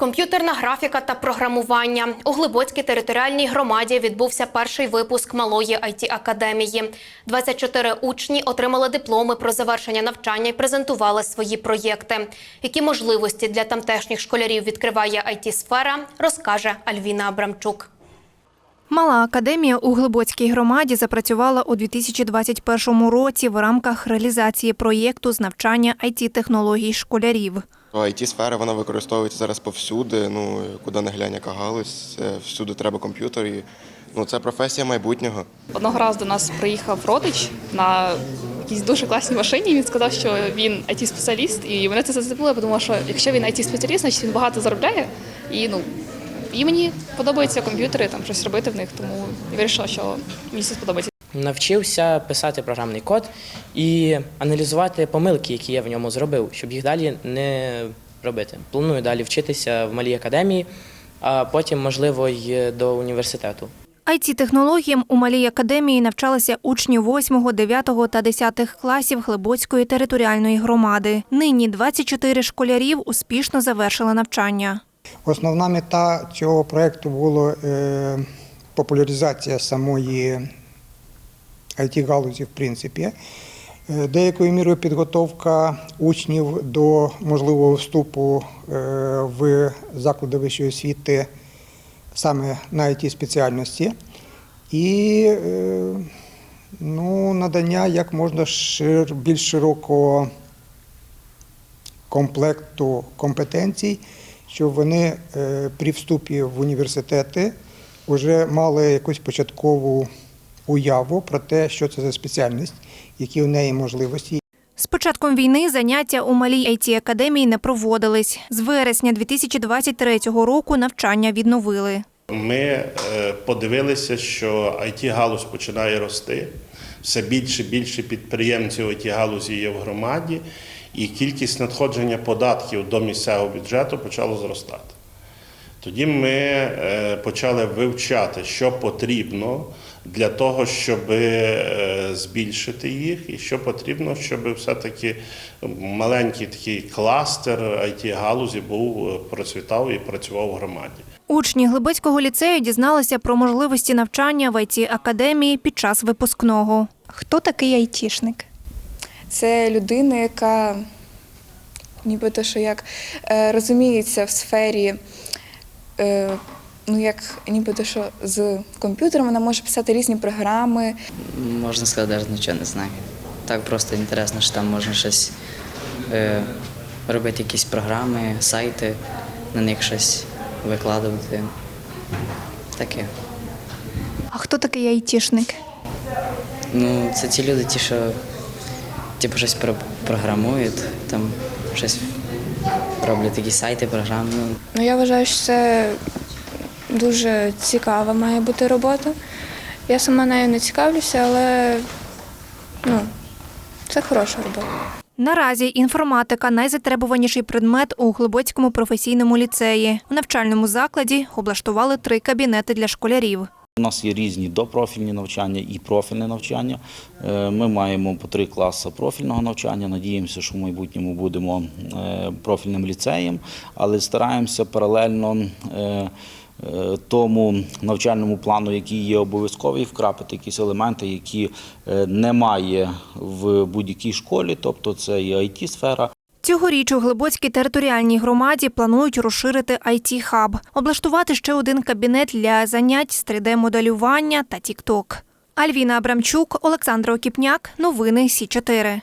Комп'ютерна графіка та програмування у Глибоцькій територіальній громаді відбувся перший випуск малої it академії. 24 учні отримали дипломи про завершення навчання і презентували свої проєкти. Які можливості для тамтешніх школярів відкриває it сфера розкаже Альвіна Абрамчук. Мала академія у Глибоцькій громаді запрацювала у 2021 році в рамках реалізації проєкту з навчання it технологій школярів. It сфера вона використовується зараз повсюди. Ну куди не глянь, яка галузь, всюди треба комп'ютер. І, ну це професія майбутнього. Одного разу до нас приїхав родич на якійсь дуже класній машині. Він сказав, що він it спеціаліст і мене це зацепило. Я подумала, що якщо він it спеціаліст значить він багато заробляє. І ну і мені подобаються комп'ютери, там щось робити в них, тому я вирішила, що мені це сподобається. Навчився писати програмний код і аналізувати помилки, які я в ньому зробив, щоб їх далі не робити. Планую далі вчитися в малій академії, а потім, можливо, й до університету. it технологіям у малій академії навчалися учні 8, 9 та 10 класів Глибоцької територіальної громади. Нині 24 школярів успішно завершили навчання. Основна мета цього проєкту була е, популяризація самої it галузі в принципі. Е, Деякою мірою підготовка учнів до можливого вступу е, в заклади вищої освіти саме на it спеціальності і е, ну, надання як можна шир, більш широкого комплекту компетенцій, щоб вони при вступі в університети вже мали якусь початкову уяву про те, що це за спеціальність, які в неї можливості. З початком війни заняття у малій it академії не проводились. З вересня 2023 року навчання відновили. Ми е, подивилися, що it галузь починає рости. Все більше і більше підприємців it галузі є в громаді, і кількість надходження податків до місцевого бюджету почало зростати. Тоді ми е, почали вивчати, що потрібно для того, щоб е, збільшити їх, і що потрібно, щоб все-таки маленький такий кластер it галузі був е, процвітав і працював в громаді. Учні Глибоцького ліцею дізналися про можливості навчання в it академії під час випускного. Хто такий айтішник? Це людина, яка нібито що як е, розуміється в сфері, ну як нібито що з комп'ютером вона може писати різні програми. Можна сказати, навіть нічого не знаю. Так просто інтересно, що там можна щось е, робити, якісь програми, сайти, на них щось викладувати. Таке. А хто такий айтішник? Ну, це ті люди, ті, що типу, щось про- програмують, там щось роблять такі сайти, програми. Ну, Ну я вважаю, що це дуже цікава має бути робота. Я сама нею не цікавлюся, але ну, це хороша робота. Наразі інформатика найзатребуваніший предмет у Глибоцькому професійному ліцеї. У навчальному закладі облаштували три кабінети для школярів. У нас є різні допрофільні навчання і профільне навчання. Е, Ми маємо по три класи профільного навчання. Надіємося, що в майбутньому будемо е, профільним ліцеєм, але стараємося паралельно е, тому навчальному плану, який є обов'язковий, вкрапити якісь елементи, які е, немає в будь-якій школі, тобто це і it сфера Цьогоріч у Глибоцькій територіальній громаді планують розширити it хаб облаштувати ще один кабінет для занять з 3D-моделювання та TikTok. Альвіна Абрамчук, Олександр Окіпняк. Новини Сі 4